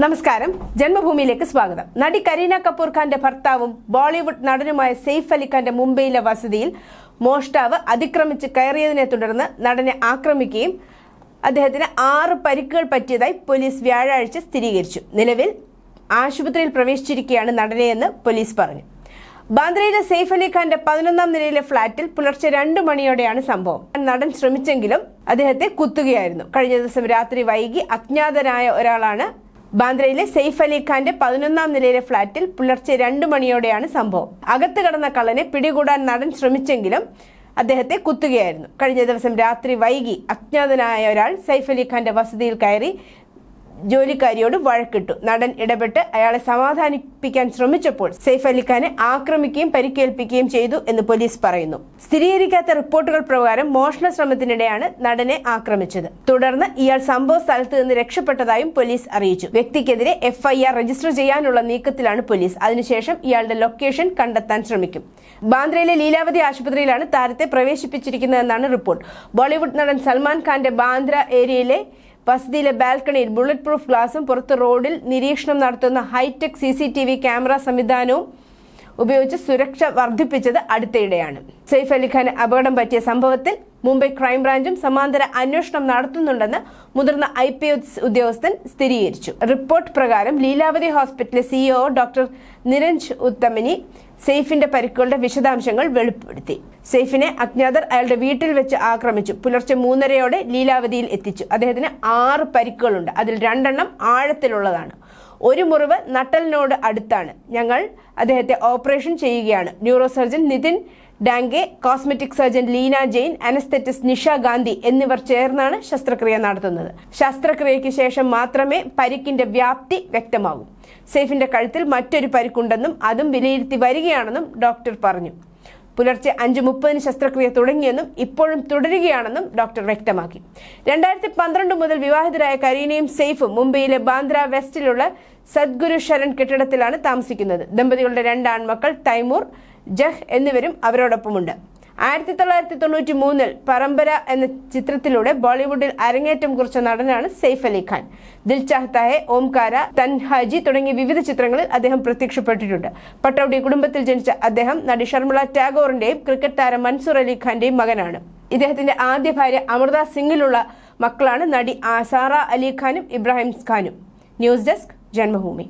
നമസ്കാരം. ജന്മഭൂമിയിലേക്ക് സ്വാഗതം. നടി കരീന കപൂർ ഖാന്റെ ഭർത്താവും ബോളിവുഡ് നടനുമായ സെയ്ഫ് അലി ഖാന്റെ മുംബൈയിലെ വസതിയിൽ മോഷ്ടാവ് അതിക്രമിച്ച് കയറിയതിനെ തുടർന്ന് നടനെ ആക്രമിക്കുകയും അദ്ദേഹത്തിന് ആറ് പരിക്കുകൾ പറ്റിയതായി പോലീസ് വ്യാഴാഴ്ച സ്ഥിരീകരിച്ചു. നിലവിൽ ആശുപത്രിയിൽ പ്രവേശിച്ചിരിക്കുകയാണ് നടനെയെന്ന് പോലീസ് പറഞ്ഞു. ബാന്ദ്രയിലെ സെയ്ഫ് അലി ഖാന്റെ പതിനൊന്നാം നിലയിലെ ഫ്ളാറ്റിൽ പുലർച്ചെ രണ്ട് മണിയോടെയാണ് സംഭവം. നടൻ ശ്രമിച്ചെങ്കിലും അദ്ദേഹത്തെ കുത്തുകയായിരുന്നു. കഴിഞ്ഞ ദിവസം രാത്രി വൈകി അജ്ഞാതനായ ഒരാളാണ് ബാന്ദ്രയിലെ സെയ്ഫ് അലി ഖാന്റെ പതിനൊന്നാം നിലയിലെ ഫ്ളാറ്റിൽ പുലർച്ചെ രണ്ടു മണിയോടെയാണ് സംഭവം. അകത്ത് കടന്ന കള്ളനെ പിടികൂടാൻ നടൻ ശ്രമിച്ചെങ്കിലും അദ്ദേഹത്തെ കുത്തുകയായിരുന്നു. കഴിഞ്ഞ ദിവസം രാത്രി വൈകി അജ്ഞാതനായ ഒരാൾ സൈഫ് അലി ഖാന്റെ വസതിയിൽ കയറി ജോലിക്കാരിയോട് വഴക്കിട്ടു. നടൻ ഇടപെട്ട് അയാളെ സമാധാനിപ്പിക്കാൻ ശ്രമിച്ചപ്പോൾ സെയ്ഫ് അലിഖാനെ ആക്രമിക്കുകയും പരിക്കേൽപ്പിക്കുകയും ചെയ്തു എന്ന് പോലീസ് പറയുന്നു. സ്ഥിരീകരിക്കാത്ത റിപ്പോർട്ടുകൾ പ്രകാരം മോഷണ ശ്രമത്തിനിടെയാണ് നടനെ ആക്രമിച്ചത്. തുടർന്ന് ഇയാൾ സംഭവ സ്ഥലത്ത് നിന്ന് രക്ഷപ്പെട്ടതായും പോലീസ് അറിയിച്ചു. വ്യക്തിക്കെതിരെ എഫ്ഐആർ രജിസ്റ്റർ ചെയ്യാനുള്ള നീക്കത്തിലാണ് പോലീസ്. അതിനുശേഷം ഇയാളുടെ ലൊക്കേഷൻ കണ്ടെത്താൻ ശ്രമിക്കും. ബാന്ദ്രയിലെ ലീലാവതി ആശുപത്രിയിലാണ് താരത്തെ പ്രവേശിപ്പിച്ചിരിക്കുന്നതെന്നാണ് റിപ്പോർട്ട്. ബോളിവുഡ് നടൻ സൽമാൻ ഖാന്റെ ബാന്ദ്ര ഏരിയയിലെ വസതിയിലെ ബാൽക്കണിയിൽ ബുള്ളറ്റ് പ്രൂഫ് ഗ്ലാസും പുറത്ത് റോഡിൽ നിരീക്ഷണം നടത്തുന്ന hitech C C T V camera സംവിധാനവും ഉപയോഗിച്ച് സുരക്ഷ വർദ്ധിപ്പിച്ചത് അടുത്തയിടെയാണ് സെയ്ഫ് അലിഖാന് അപകടം പറ്റിയ സംഭവത്തിൽ മുംബൈ ക്രൈംബ്രാഞ്ചും സമാന്തര അന്വേഷണം നടത്തുന്നുണ്ടെന്ന് മുതിർന്ന ഐ പി ഉദ്യോഗസ്ഥൻ സ്ഥിരീകരിച്ചു. റിപ്പോർട്ട് പ്രകാരം ലീലാവതി ഹോസ്പിറ്റലിലെ സിഇഒ ഡോക്ടർ നിരഞ്ജ് ഉത്തമനി സെയ്ഫിന്റെ പരിക്കുകളുടെ വിശദാംശങ്ങൾ വെളിപ്പെടുത്തി. സെയ്ഫിനെ അജ്ഞാതർ അയാളുടെ വീട്ടിൽ വെച്ച് ആക്രമിച്ചു. പുലർച്ചെ മൂന്നരയോടെ ലീലാവതിയിൽ എത്തിച്ചു. അദ്ദേഹത്തിന് ആറ് പരിക്കുകളുണ്ട്. അതിൽ രണ്ടെണ്ണം ആഴത്തിലുള്ളതാണ്. ഒരു മുറിവ് നട്ടലിനോട് അടുത്താണ്. ഞങ്ങൾ അദ്ദേഹത്തെ ഓപ്പറേഷൻ ചെയ്യുകയാണ്. Neuro surgeon Nitin Danke cosmetic surgeon Leena Jain anaesthetist Nisha Gandhi എന്നിവർ ചേർന്നാണ് ശസ്ത്രക്രിയ നടത്തുന്നത്. ശസ്ത്രക്രിയയ്ക്ക് ശേഷം മാത്രമേ പരിക്കിന്റെ വ്യാപ്തി വ്യക്തമാകൂ. സെയ്ഫിന്റെ കഴുത്തിൽ മറ്റൊരു പരിക്കുണ്ടെന്നും അതും വിലയിരുത്തി വരികയാണെന്നും ഡോക്ടർ പറഞ്ഞു. പുലർച്ചെ അഞ്ച് മുപ്പതിന് ശസ്ത്രക്രിയ തുടങ്ങിയെന്നും ഇപ്പോഴും തുടരുകയാണെന്നും ഡോക്ടർ വ്യക്തമാക്കി. രണ്ടായിരത്തി പന്ത്രണ്ട് മുതൽ വിവാഹിതരായ കരീനയും സെയ്ഫും മുംബൈയിലെ ബാന്ദ്ര വെസ്റ്റിലുള്ള സദ്ഗുരു ശരൺ കെട്ടിടത്തിലാണ് താമസിക്കുന്നത്. ദമ്പതികളുടെ രണ്ട് ആൺമക്കൾ തൈമൂർ ജഹ് എന്നിവരും അവരോടൊപ്പമുണ്ട്. ആയിരത്തി തൊള്ളായിരത്തി തൊണ്ണൂറ്റി മൂന്നിൽ പരമ്പര എന്ന ചിത്രത്തിലൂടെ ബോളിവുഡിൽ അരങ്ങേറ്റം കുറിച്ച നടനാണ് സെയ്ഫ് അലി ഖാൻ. ദിൽ ചാഹ്ത ഓംകാര തൻഹാജി തുടങ്ങിയ വിവിധ ചിത്രങ്ങളിൽ അദ്ദേഹം പ്രത്യക്ഷപ്പെട്ടിട്ടുണ്ട്. പട്ടൌഡി കുടുംബത്തിൽ ജനിച്ച അദ്ദേഹം നടി ഷർമിള ടാഗോറിന്റെയും ക്രിക്കറ്റ് താരം മൻസൂർ അലി ഖാന്റെയും മകനാണ്. ഇദ്ദേഹത്തിന്റെ ആദ്യ ഭാര്യ അമൃത സിംഗിലുള്ള മക്കളാണ് നടി ആസാറ അലി ഖാനും ഇബ്രാഹിം ഖാനും. News desk Janmabhumi.